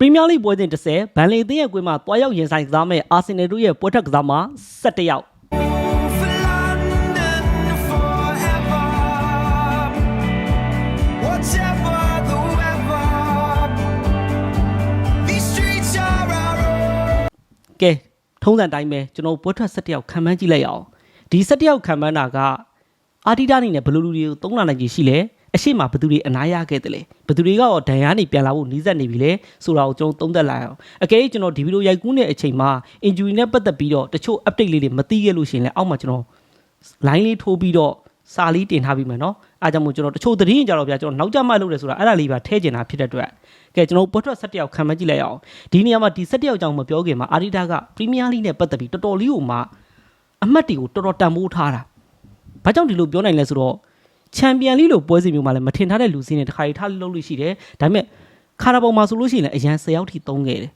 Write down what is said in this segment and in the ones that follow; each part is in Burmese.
ပရီးမီးယားလိပွဲစဉ်30ဘန်လီအသင်းရဲ့ကွင်းမှာတွားရောက်ရင်ဆိုင်ကစားမဲ့အာဆင်နယ်တို့ရဲ့ပွဲထွက်ကစားမှာ17ယောက် For London forever. Whatever the weather, these streets are our own. ကဲထုံးစံတိုင်းပဲကျွန်တော်ပွဲထွက်17ယောက်ခံမှန်းကြည့်လိုက်အောင်ဒီ17ယောက်ခံမှန်းတာကအာတီတာအနေနဲ့ဘယ်လိုလူတွေကိုသုံးလာနိုင်ကြီးရှိလဲ အရှိမဘယ်သူတွေအနားရခဲ့တယ်လဲဘယ်သူတွေကတော့ဒဏ်ရာနေပြန်လာဖို့နီးစပ်နေပြီလဲဆိုတာကိုကျွန်တော်သုံးသပ်လိုက်အောင်အကယ်၍ကျွန်တော်ဒီဗီဒီယိုရိုက်ကူးနေတဲ့အချိန်မှာ injury နဲ့ပတ်သက်ပြီးတော့တချို့ update လေးတွေမသိခဲ့လို့ရှိရင်လည်းအောက်မှာကျွန်တော် line လေးထိုးပြီးတော့စာလေးတင်ထားပြီးမယ်နော်အားကြောင့်မို့ကျွန်တော်တချို့သတင်းကြတော့ဗျာကျွန်တော်နောက်ကျမှလုပ်တယ်ဆိုတာအဲ့ဒါလေးပါထည့်ကျင်တာဖြစ်တဲ့အတွက်ကဲကျွန်တော်ပွဲထွက်17ယောက်ခံမှန်းကြည့်လိုက်အောင်ဒီနေရာမှာဒီ17ယောက်ကြောင့်မပြောခင်မှာအာဒီတာကပရီးမီးယားလိနဲ့ပတ်သက်ပြီးတော်တော်လေးကိုမှအမှတ်တွေကိုတော်တော်တန်ဖိုးထားတာဘာကြောင့်ဒီလိုပြောနိုင်လဲဆိုတော့ ချန်ပီယံလိလို့ပွဲစဉ်မျိုးမှာလည်းမထင်ထားတဲ့လူစင်းတွေတစ်ခါတည်းထားလို့လို့ရှိတယ်ဒါပေမဲ့ခါရာဘောင်မှာဆိုလို့ရှိရင်လည်းအရန်10ယောက်ထိသုံးခဲ့တယ်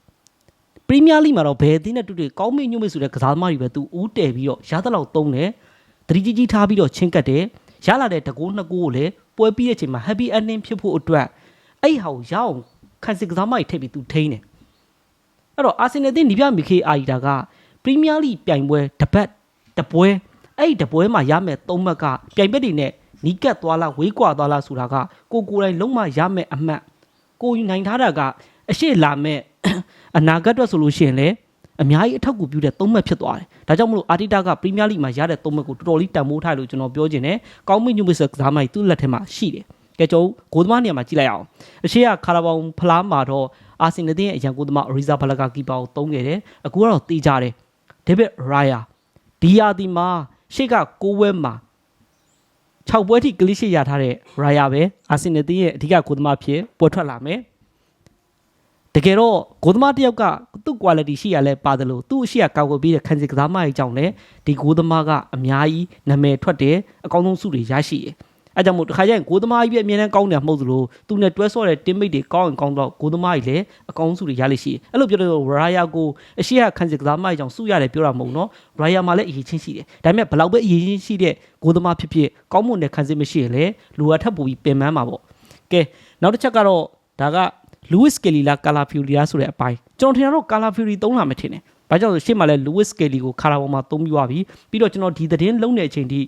ပရီးမီးယားလိမှာတော့ဘယ်အသင်းနဲ့တူတူကောင်းမေ့ညွတ်မေ့ဆိုတဲ့ကစားသမားတွေပဲသူဦးတယ်ပြီးတော့ရသလောက်သုံးတယ်တတိကြီးကြီးထားပြီးတော့ချင်းကတ်တယ်ရလာတဲ့တကူနှစ်ကူကိုလည်းပွဲပြီးတဲ့အချိန်မှာ happy ending ဖြစ်ဖို့အတွက်အဲ့ဟာကိုရအောင်ခံစစ်ကစားမကြီးထည့်ပြီးသူထိန်းတယ်အဲ့တော့အာဆင်နယ်အသင်းဒီပြမီခေအာရီတာကပရီးမီးယားလိပြိုင်ပွဲတစ်ပတ်တစ်ပွဲအဲ့ဒီတစ်ပွဲမှာရမယ်သုံးမှတ်ကပြိုင်ဘက်တွေနဲ့ နီးကပ်သွားလားဝေးကွာသွားလားဆိုတာကကိုကိုယ်တိုင်လုံးမရမယ်အမှတ်ကိုယူနိုင်ထားတာကအရှိလာမဲ့အနာဂတ်အတွက်ဆိုလို့ရှိရင်လည်းအများကြီးအထောက်အကူပြုတဲ့သုံးမှတ်ဖြစ်သွားတယ်။ဒါကြောင့်မလို့အာတီတာကပရီးမီးယားလိမှာရတဲ့သုံးမှတ်ကိုတော်တော်လေးတန်ဖိုးထားလို့ကျွန်တော်ပြောချင်တယ်။ကောင်းမင်းညွတ်မစ်ဆက်ကစားမိုက်သူ့လက်ထဲမှာရှိတယ်။ကဲကျွန်တော်ဂိုးသမားနေရာမှာကြည့်လိုက်အောင်။အရှိကခါရာဘောင်ဖလားမှာတော့အာဆင်နယ်ရဲ့အရန်ဂိုးသမားရီဇာဘလကာကီပါကိုတုံးခဲ့တယ်။အခုကတော့တေးကြတယ်။ဒေးဗစ်ရာယာဒီယာဒီမှာရှေ့ကကိုးဝဲမှာ 6ပွဲထိကလစ်ရှစ်ရထားတဲ့ရာယာပဲအာဆင်နယ်ရဲ့အဓိကဂိုးသမားဖြစ်ပွဲထွက်လာမယ်။တကယ်တော့ဂိုးသမားတစ်ယောက်ကသူ့ quality ရှိရလဲပါတယ်လို့သူ့အရှိကကောက်ကွယ်ပြီးတဲ့ခံစစ်ကစားမကြီးကြောင့်လည်းဒီဂိုးသမားကအများကြီးနာမည်ထွက်တယ်အကောင်းဆုံးစုတွေရရှိတယ်။ အဲကြောင့်မို့တစ်ခါကျရင်ဂိုးသမားကြီးပဲအမြဲတမ်းကောင်းတယ်မဟုတ်သလိုသူနဲ့တွဲဆော့တဲ့ teammate တွေကောင်းရင်ကောင်းတော့ဂိုးသမားကြီးလည်းအကောင်းစုတွေရလိမ့်ရှိတယ်။အဲ့လိုပြောတဲ့ရာယာကိုအရှိကခံစစ်ကစားမကြီးကြောင့်စုရတယ်ပြောတာမဟုတ်နော်။ရာယာမှာလည်းအရေးချင်းရှိတယ်။ဒါပေမဲ့ဘလောက်ပဲအရေးချင်းရှိတဲ့ဂိုးသမားဖြစ်ဖြစ်ကောင်းမွန်တဲ့ခံစစ်မရှိရင်လည်းလူအထက်ပူပြီးပင်ပန်းမှာပေါ့။ကဲနောက်တစ်ချက်ကတော့ဒါက Lewis Kelly လား Cala Fury လားဆိုတဲ့အပိုင်းကျွန်တော်ထင်တာတော့ Cala Fury သုံးလာမှထင်တယ်။ဘာကြောင့်လဲရှေ့မှာလဲ Lewis Kelly ကိုခါရာပေါ်မှာသုံးပြီးသွားပြီ။ပြီးတော့ကျွန်တော်ဒီသတင်းလုံးတဲ့အချိန်ထိ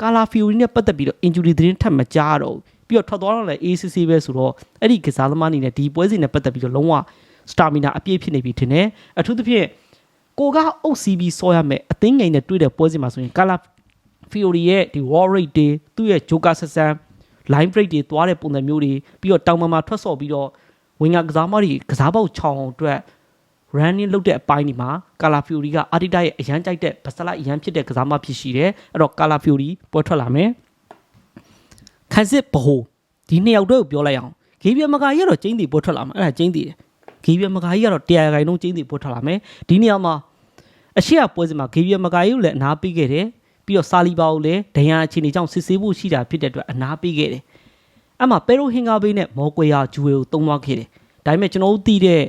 Cala Fury နဲ့ပတ်သက်ပြီးတော့ injury သတင်းထပ်မကြားတော့ဘူး။ပြီးတော့ထွက်သွားတော့လဲ ACC ပဲဆိုတော့အဲ့ဒီကစားသမားအနေနဲ့ဒီပွဲစဉ်နဲ့ပတ်သက်ပြီးတော့လုံးဝ stamina အပြည့်ဖြစ်နေပြီထင်တယ်။အထူးသဖြင့်ကိုကအုပ်စီးပြီးဆောရမယ်အသင်းငိန်နဲ့တွေ့တဲ့ပွဲစဉ်မှာဆိုရင် Cala Fury ရဲ့ဒီ war rate တွေသူ့ရဲ့ Joker ဆက်ဆန်း line break တွေသွားတဲ့ပုံစံမျိုးတွေပြီးတော့တောင်ပံမှာထွက်ဆော့ပြီးတော့ဝင်ကကစားမတွေကစားပေါက်ချောင်းအောင်အတွက် running လုပ်တဲ့အပိုင်းဒီမှာ Cala Fury က Arteta ရဲ့အရန်ကြိုက်တဲ့ဗစလိုက်အရန်ဖြစ်တဲ့ကစားမဖြစ်ရှိတယ်အဲ့တော့ Cala Fury ပွဲထွက်လာမယ်ခန်းစစ်ဘဟိုဒီနှစ်ယောက်တော့ပြောလိုက်အောင်ဂေးပြမကာကြီးကတော့ကျင်းတီပွဲထွက်လာမှာအဲ့ဒါကျင်းတီတယ်ဂေးပြမကာကြီးကတော့တရားခိုင်နှုန်းကျင်းတီပွဲထွက်လာမယ်ဒီနေရာမှာအရှိရပွဲစဉ်မှာဂေးပြမကာကြီးကိုလည်းအနာပေးခဲ့တယ်ပြီးတော့စာလီဘာကိုလည်းဒဏ်ရာအခြေအနေကြောင့်စစ်ဆေးဖို့ရှိတာဖြစ်တဲ့အတွက်အနာပေးခဲ့တယ်အဲ့မှာပေရိုဟင်ဂါဘေးနဲ့မော်ကွေယာဂျူဝေကိုတုံးသွားခဲ့တယ်ဒါပေမဲ့ကျွန်တော်တို့သိတဲ့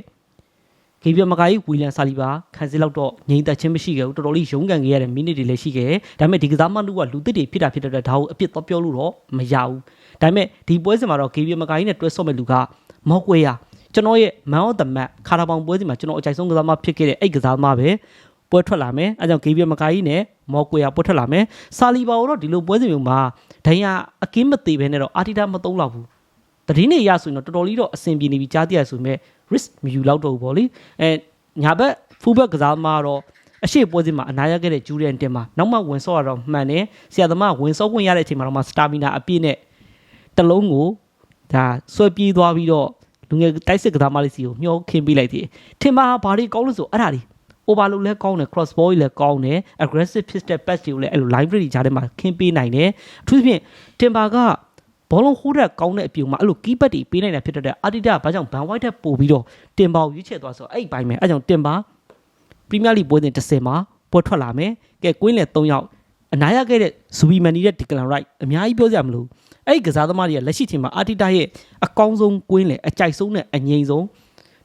ဂေးပြမကာကြီးဝီလန်စာလီဘာခံစစ်လောက်တော့ငြိမ်သက်ခြင်းမရှိခဲ့ဘူးတော်တော်လေးရုန်းကန်ခဲ့ရတဲ့မိနစ်တွေလည်းရှိခဲ့တယ်ဒါပေမဲ့ဒီကစားမလူကလူသစ်တွေဖြစ်တာဖြစ်တဲ့အတွက်ဒါကိုအပြစ်တော့ပြောလို့တော့မရဘူးဒါပေမဲ့ဒီပွဲစဉ်မှာတော့ဂေးပြမကာကြီးနဲ့တွဲဆော့မဲ့လူကမော်ကွေယာကျွန်တော်ရဲ့ man of the match ခါရာပေါင်ပွဲစဉ်မှာကျွန်တော်အကြိုက်ဆုံးကစားမဖြစ်ခဲ့တဲ့အဲ့ကစားမပဲပွဲထွက်လာမယ်အဲကြောင့်ဂေးပြမကာကြီးနဲ့မော်ကွေယာပွဲထွက်လာမယ်စာလီဘာကိုတော့ဒီလိုပွဲစဉ်မျိုးမှာဒိုင်ယာအကင်းမသေးဘဲနဲ့တော့အာတီတာမသုံးတော့ဘူး တတိနေရဆိုရင်တော့တော်တော်လေးတော့အဆင်ပြေနေပြီကြားသိရဆိုပေမဲ့ risk မယူလောက်တော့ဘူးပေါ့လေအဲညာဘက် full back ကစားမှာတော့အရှိပွဲစဉ်မှာအနာရခဲ့တဲ့ဂျူရန်တင်မှာနောက်မှဝင်ဆော့ရတော့မှန်တယ်ဆရာသမားဝင်ဆော့ဝင်ရတဲ့အချိန်မှာတော့မှ stamina အပြည့်နဲ့တစ်လုံးကိုဒါဆွဲပြေးသွားပြီးတော့လူငယ်တိုက်စစ်ကစားမလေးစီကိုမျောခင်းပေးလိုက်သေးတယ်ထင်ပါဘာတွေကောင်းလို့ဆိုအဲ့ဒါတွေ overload လည်းကောင်းတယ် cross ball လည်းကောင်းတယ် aggressive ဖြစ်တဲ့ pass တွေကိုလည်းအဲ့လို library ကြားထဲမှာခင်းပေးနိုင်တယ်အထူးသဖြင့်တင်ပါက ဘောလုံးဟိုးတဲ့ကောင်းတဲ့အပြုံမှာအဲ့လို key back တွေပေးနိုင်တာဖြစ်တဲ့အာတီတာဘာကြောင့်ဘန်ဝိုက်တက်ပို့ပြီးတော့တင်ပါကိုရွေးချယ်သွားဆိုအဲ့ဒီဘိုင်းမယ်အဲ့ကြောင့်တင်ပါပရီးမီးယားလိပွဲစဉ်30မှာပွဲထွက်လာမယ်ကဲကွင်းလေ3ယောက်အနားရခဲ့တဲ့ဇူဘီမန်နီတဲ့ဒီကလန်ရိုက်အများကြီးပြောကြမလို့အဲ့ဒီကစားသမားတွေကလက်ရှိချိန်မှာအာတီတာရဲ့အကောင်းဆုံးကွင်းလေအကြိုက်ဆုံးနဲ့အငိမ့်ဆုံး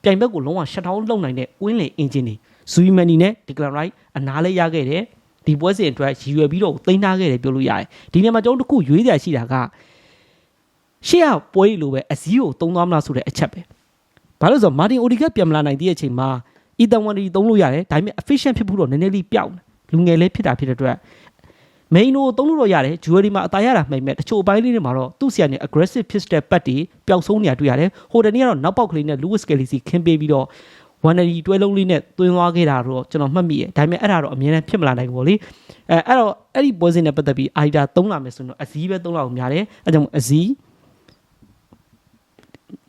ပြိုင်ဘက်ကိုလုံးဝရှက်ထောင်းလုံနိုင်တဲ့ကွင်းလေအင်ဂျင်တွေဇူဘီမန်နီနဲ့ဒီကလန်ရိုက်အနားလေးရခဲ့တယ်ဒီပွဲစဉ်အတွက်ရည်ရွယ်ပြီးတော့သိမ်းထားခဲ့တယ်ပြောလို့ရတယ်ဒီနေ့မှာကျွန်တော်တို့တစ်ခုရွေးကြရရှိတာက ရှေ့ကပွဲလိုပဲအစည်းကိုသုံးသွားမလားဆိုတဲ့အချက်ပဲဘာလို့လဲဆိုတော့မာတင်အိုဒီဂက်ပြန်မလာနိုင်သေးတဲ့အချိန်မှာအီတန်ဝန်ဒီသုံးလို့ရတယ်ဒါပေမဲ့ efficient ဖြစ်ဖို့တော့နည်းနည်းလေးပြောင်းတယ်လူငယ်လေးဖြစ်တာဖြစ်တဲ့အတွက် main ကိုသုံးလို့တော့ရတယ် jewelry မှာအตาရတာမှိတ်မဲ့တချို့အပိုင်းလေးတွေမှာတော့သူ့ဆီကနေ aggressive ဖြစ်တဲ့ပတ်တွေပျောက်ဆုံးနေတာတွေ့ရတယ်ဟိုတနေ့ကတော့နောက်ပေါက်ကလေးနဲ့ Lewis Kelly စီခင်းပေးပြီးတော့180တွဲလုံးလေးနဲ့သွင်းသွားခဲ့တာတော့ကျွန်တော်မှတ်မိတယ်ဒါပေမဲ့အဲ့ဒါတော့အမြဲတမ်းဖြစ်မလာနိုင်ဘူးပေါ့လေအဲအဲ့တော့အဲ့ဒီပွဲစဉ်နဲ့ပတ်သက်ပြီး Aida သုံးလာမယ်ဆိုရင်တော့အစည်းပဲသုံးလာအောင်များတယ်အဲကြောင့်မို့အစည်း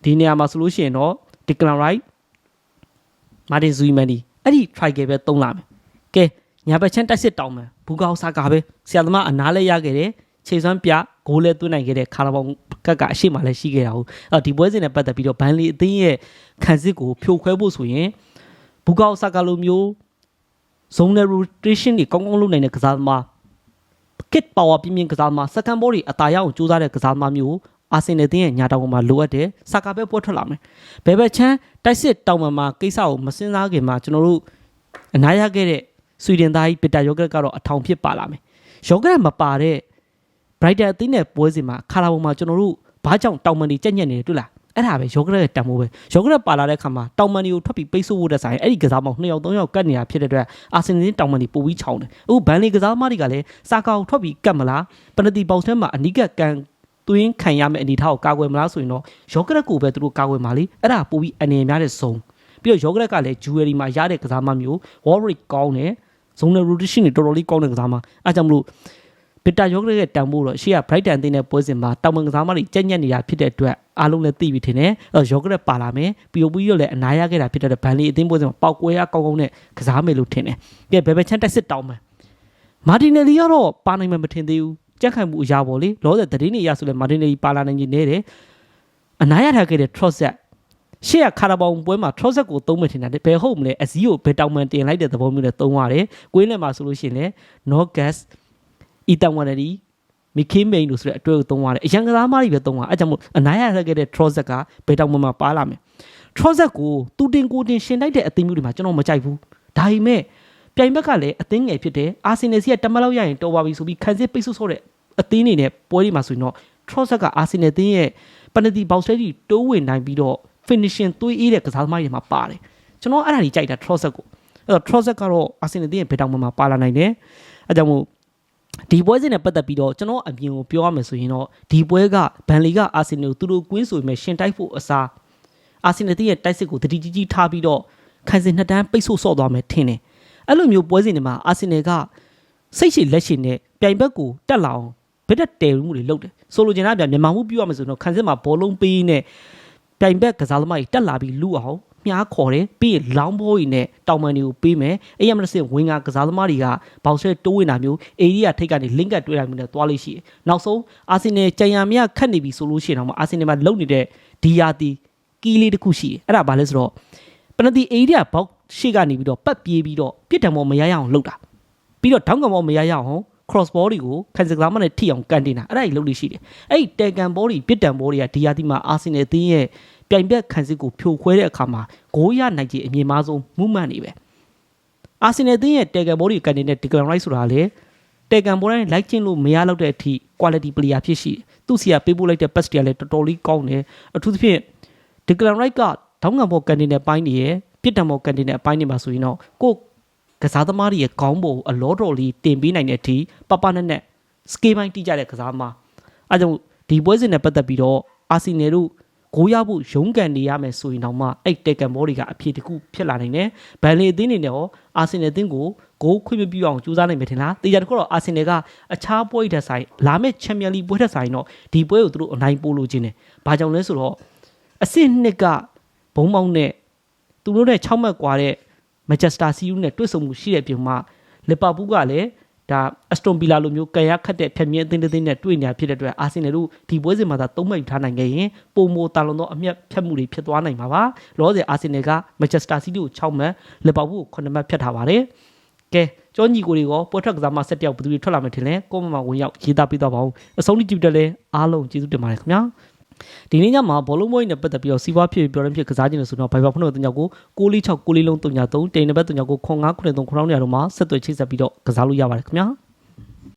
ဒီနေရာမှာဆိုလို့ရှိရင်တော့ Declan Rice Martin Zuimandi အဲ့ဒီ trial ပဲသုံးလာမယ်ကဲညာဘက်ချမ်းတက်စစ်တောင်းမယ်ဘူကောက်ဆာကာပဲဆရာသမားအနားလဲရခဲ့တယ်ခြေစွမ်းပြဂိုးလဲသွင်းနိုင်ခဲ့တဲ့ခါရဘောင်ကတ်ကအရှိမှလည်းရှိခဲ့တာဟုတ်အဲ့တော့ဒီပွဲစဉ်နဲ့ပတ်သက်ပြီးတော့ဘန်လီအသင်းရဲ့ခံစစ်ကိုဖြိုခွဲဖို့ဆိုရင်ဘူကောက်ဆာကာလိုမျိုး zone rotation တွေကောင်းကောင်းလုပ်နိုင်တဲ့ကစားသမား kit power ပြင်းပြင်းကစားသမား second ball တွေအသာရအောင်ကြိုးစားတဲ့ကစားသမားမျိုး အာဆင်နယ်တင်းရဲ့ညာတောင်ပေါ်မှာလိုအပ်တယ်ဆာကာပဲပွဲထွက်လာမယ်ဘယ်ဘက်ချမ်းတိုက်စစ်တောင်ပေါ်မှာကိစ္စကိုမစင်စားခင်မှာကျွန်တော်တို့အနားရခဲ့တဲ့ဆွီဒင်သားကြီးပီတာယောဂရက်ကတော့အထောင်ဖြစ်ပါလာမယ်ယောဂရက်မပါတဲ့ brighter အသင်းနဲ့ပွဲစဉ်မှာခါလာပေါ်မှာကျွန်တော်တို့ဘာကြောင့်တောင်မန်တွေကြက်ညက်နေတယ်တွေ့လားအဲ့ဒါပဲယောဂရက်ရဲ့တံမိုးပဲယောဂရက်ပါလာတဲ့ခါမှာတောင်မန်တွေကိုထွက်ပြီးပိတ်ဆို့ဖို့တဲ့ဆိုင်အဲ့ဒီကစားမောင်2ယောက်3ယောက်ကတ်နေတာဖြစ်တဲ့အတွက်အာဆင်နယ်တောင်မန်တွေပိုပြီးချောင်းတယ်အခုဘန်လီကစားသမားတွေကလည်းစာကာကိုထွက်ပြီးကတ်မလားပနတီပေါက်ထဲမှာအနီးကပ်ကန် သွင်းခံရမယ့်အနေအထားကိုကာကွယ်မလားဆိုရင်တော့ယောဂရက်ကိုပဲသူတို့ကာကွယ်မှာလေအဲ့ဒါပိုပြီးအနေများတဲ့ဇုံပြီးတော့ယောဂရက်ကလည်း jewelry မှာရတဲ့ကစားမမျိုး warrick ကောင်းတယ်ဇုံနဲ့ rotation တွေတော်တော်လေးကောင်းတဲ့ကစားမအဲကြောင့်မလို့ပီတာယောဂရက်ရဲ့တန်ဖိုးတော့ရှေ့က brighton အသင်းနဲ့ပွဲစဉ်မှာတောင်ပန်ကစားမတွေကြက်ညက်နေတာဖြစ်တဲ့အတွက်အားလုံးလည်းသိပြီထင်တယ်အဲယောဂရက်ပါလာမယ်ပြီးတော့ပြီးတော့လည်းအနာရခဲ့တာဖြစ်တဲ့ဘန်လီအသင်းပွဲစဉ်မှာပောက်ကွဲရကောင်းကောင်းနဲ့ကစားမယ်လို့ထင်တယ်ကဲဘယ်ဘက်ချန်တက်စစ်တောင်းမယ်မာတင်နယ်လီကတော့ပါနိုင်မှမထင်သေးဘူး ကြက်ခိုင်မှုအရာပေါ့လေလောဆယ်သတင်းတွေရဆိုလဲမာတင်နယ်လီပါလာနိုင်ကြီးနေတယ်အနာရထားခဲ့တဲ့ Trossard ရှေ့ကခါရဘောင်ပွဲမှာ Trossard ကိုသုံးမယ်ထင်တယ်ဘယ်ဟုတ်မလဲအစည်းကိုဘယ်တောင်မှန်တင်လိုက်တဲ့သဘောမျိုးနဲ့သုံးရတယ်ကွင်းလယ်မှာဆိုလို့ရှိရင်လည်း no gas အီတန်ဝနဒီမီခေးမိန်လို့ဆိုတဲ့အတွေ့ကိုသုံးရတယ်အရန်ကစားမားတွေပဲသုံးရအဲကြောင့်မို့အနာရထားခဲ့တဲ့ Trossard ကဘယ်တောင်မှန်မှာပါလာမယ် Trossard ကိုတူတင်ကိုတင်ရှင်လိုက်တဲ့အသင်းမျိုးတွေမှာကျွန်တော်မကြိုက်ဘူးဒါပေမဲ့ ပြိုင်ဘက်ကလည်းအသင်းငယ်ဖြစ်တယ်အာဆင်နယ်စီကတမတ်လောက်ရရင်တော်ပါပြီဆိုပြီးခံစစ်ပိတ်ဆို့ဆိုတဲ့အသင်းတွေနဲ့ပွဲတွေမှာဆိုရင်တော့ Trossard ကအာဆင်နယ်အသင်းရဲ့ပနတီဘောက်စတီတိုးဝင်နိုင်ပြီးတော့ finishing သွေးအေးတဲ့ကစားသမားတွေမှာပါတယ်ကျွန်တော်အဲ့ဒါကြီးကြိုက်တာ Trossard ကိုအဲ့တော့ Trossard ကတော့အာဆင်နယ်အသင်းရဲ့ဘယ်တောင်မှမှာပါလာနိုင်တယ်အဲကြောင့်မို့ဒီပွဲစဉ်နဲ့ပတ်သက်ပြီးတော့ကျွန်တော်အမြင်ကိုပြောရမယ်ဆိုရင်တော့ဒီပွဲကဘန်လီကအာဆင်နယ်ကိုသူတို့ကွင်းဆိုပေမဲ့ရှင်တိုက်ဖို့အစားအာဆင်နယ်အသင်းရဲ့တိုက်စစ်ကိုတတိကြီးကြီးထားပြီးတော့ခံစဉ်နှစ်တန်းပိတ်ဆို့ဆော့သွားမယ်ထင်တယ် အဲ့လိုမျိုးပွဲစဉ်တွေမှာအာဆင်နယ်ကစိတ်ရှိလက်ရှိနဲ့ပြိုင်ဘက်ကိုတက်လာအောင်ဘက်တက်တယ်မှုတွေလုပ်တယ်ဆိုလိုချင်တာကမြန်မာမှုပြောရမယ်ဆိုတော့ခံစစ်မှာဘောလုံးပေးနေပြိုင်ဘက်ကစားသမားကြီးတက်လာပြီးလူအောင်မြားခေါ်တယ်ပြီးရင်လောင်းဘောကြီးနဲ့တောင်မန်တွေကိုပေးမယ်အဲ့ရမလို့စင်ဝင်ကကစားသမားတွေကဘောက်ဆဲတိုးဝင်တာမျိုးအေရီးကထိတ်ကနေလင့်ကတ်တွေ့တာမျိုးနဲ့သွားလို့ရှိတယ်နောက်ဆုံးအာဆင်နယ်ကြံရမြခတ်နေပြီဆိုလို့ရှိရင်တော့အာဆင်နယ်မှာလုံနေတဲ့ဒီယာတီကီးလေးတစ်ခုရှိတယ်အဲ့ဒါဘာလဲဆိုတော့ပနတီအေရီးကဘောက် ရှေ့ကနေပြီးတော့ပတ်ပြေးပြီးတော့ပြစ်တံမောမရရအောင်လှုပ်တာပြီးတော့ထောင်းကမောမရရအောင် cross ball တွေကိုခံစကစားမနဲ့ထိအောင်ကန်တင်တာအဲ့ဒါကြီးလုပ်လို့ရှိတယ်အဲ့ဒီတဲကန်ဘောတွေပြစ်တံဘောတွေကဒီယာတီမှာအာဆင်နယ်အသင်းရဲ့ပြိုင်ဘက်ခံစစ်ကိုဖြိုခွဲတဲ့အခါမှာဂိုးရနိုင်ခြင်းအမြင့်မားဆုံးမူးမှန်နေပဲအာဆင်နယ်အသင်းရဲ့တဲကန်ဘောတွေကန်တင်တဲ့ Declan Rice ဆိုတာလေတဲကန်ဘောတိုင်းလိုက်ကျင်းလို့မရတော့တဲ့အထိ quality player ဖြစ်ရှိတယ်သူ့စီကပေးပို့လိုက်တဲ့ pass တွေကလည်းတော်တော်လေးကောင်းတယ်အထူးသဖြင့် Declan Rice ကတောင်းငံဘောကန်တင်တဲ့ပိုင်းတွေရဲ့ ပြစ်တံဘောကန်တင်တဲ့အပိုင်းတွေမှာဆိုရင်တော့ကိုကစားသမားတွေရဲ့ခေါင်းပုံအလောတော်လေးတင်ပေးနိုင်တဲ့အထိပပနဲ့နဲ့စကေးပိုင်းတိကျတဲ့ကစားသမားအဲကြောင့်ဒီပွဲစဉ်နဲ့ပတ်သက်ပြီးတော့အာဆီနယ်တို့ဂိုးရဖို့ရုန်းကန်နေရမယ်ဆိုရင်တော့မှအဲ့တေကန်ဘောတွေကအဖြစ်တခုဖြစ်လာနိုင်တယ်။ဘန်လီအသင်းနေနဲ့ရောအာဆင်နယ်အသင်းကိုဂိုးခွင့်မပြုအောင်ကြိုးစားနိုင်မယ်ထင်လား။တေချာတခုတော့အာဆင်နယ်ကအခြားပွဲတွေဆိုင်လာမယ့်ချန်ပီယံလိပွဲတွေဆိုင်တော့ဒီပွဲကိုသူတို့အနိုင်ပို့လို့ခြင်းတယ်။ဘာကြောင့်လဲဆိုတော့အဆင့်နှစ်ကဘုံမောင်းနဲ့ သူတို့နဲ့6မှတ်ကွာတဲ့ Manchester City နဲ့တွေ့ဆုံမှုရှိတဲ့ပြင်မှာ Liverpool ကလည်းဒါ Aston Villa လိုမျိုးကံရခတ်တဲ့ဖြတ်မြင့်အသင်းတစ်သင်းနဲ့တွေ့နေတာဖြစ်တဲ့အတွက် Arsenal တို့ဒီပွဲစဉ်မှာသာ၃မှတ်ယူထားနိုင်ခဲ့ရင်ပုံမိုတာလွန်သောအမျက်ဖြတ်မှုတွေဖြစ်သွားနိုင်မှာပါ။လောဆယ် Arsenal က Manchester City ကို6မှတ် Liverpool ကို9မှတ်ဖြတ်ထားပါတယ်။ကဲကြောညီကိုတွေကပေါ်ထွက်ကစားမဆက်တယောက်ဘယ်သူတွေထွက်လာမယ်ထင်လဲ။ကိုမမဝင်ရောက်ရေးသားပေးတော့ပါဦး။အဆုံးထိကြည့်တယ်လဲအားလုံးကျေးဇူးတင်ပါတယ်ခင်ဗျာ။ ဒီနေ့ညမှာဘောလုံးမွေးနဲ့ပတ်သက်ပြီးတော့စီးပွားဖြစ်ပြောရင်းဖြစ်ကစားခြင်းလို့ဆိုတော့ဘိုင်ဘာဖုန်းတို့တင်ကြောက်ကို646 6လေးလုံးတင်ကြ3တိန်နံပါတ်တင်ကြောက်ကို0993 9000နေရာတို့မှာဆက်သွယ်ချိတ်ဆက်ပြီးတော့ကစားလို့ရပါတယ်ခင်ဗျာ